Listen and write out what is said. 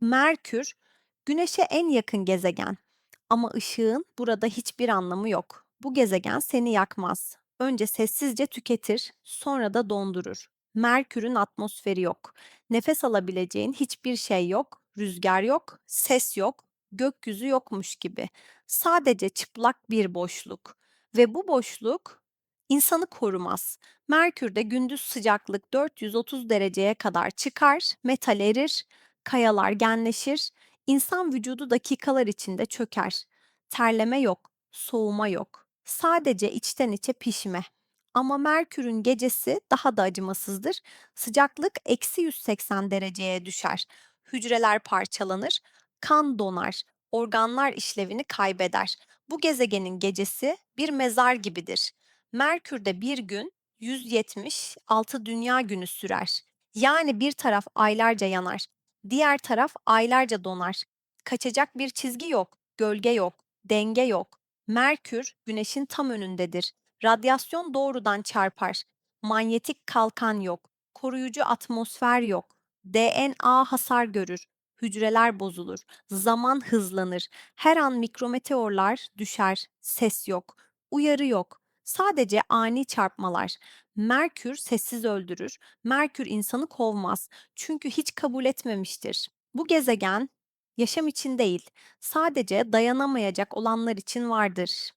Merkür, Güneş'e en yakın gezegen ama ışığın burada hiçbir anlamı yok. Bu gezegen seni yakmaz. Önce sessizce tüketir, sonra da dondurur. Merkür'ün atmosferi yok. Nefes alabileceğin hiçbir şey yok, rüzgar yok, ses yok, gökyüzü yokmuş gibi. Sadece çıplak bir boşluk ve bu boşluk insanı korumaz. Merkür'de gündüz sıcaklık 430 dereceye kadar çıkar, metal erir, kayalar genleşir, insan vücudu dakikalar içinde çöker. Terleme yok, soğuma yok. Sadece içten içe pişme. Ama Merkür'ün gecesi daha da acımasızdır. Sıcaklık eksi 180 dereceye düşer. Hücreler parçalanır, kan donar, organlar işlevini kaybeder. Bu gezegenin gecesi bir mezar gibidir. Merkür'de bir gün 176 dünya günü sürer. Yani bir taraf aylarca yanar, diğer taraf aylarca donar. Kaçacak bir çizgi yok, gölge yok, denge yok. Merkür güneşin tam önündedir. Radyasyon doğrudan çarpar. Manyetik kalkan yok. Koruyucu atmosfer yok. DNA hasar görür. Hücreler bozulur. Zaman hızlanır. Her an mikrometeorlar düşer. Ses yok. Uyarı yok. Sadece ani çarpmalar. Merkür sessiz öldürür. Merkür insanı kovmaz. Çünkü hiç kabul etmemiştir. Bu gezegen yaşam için değil, sadece dayanamayacak olanlar için vardır.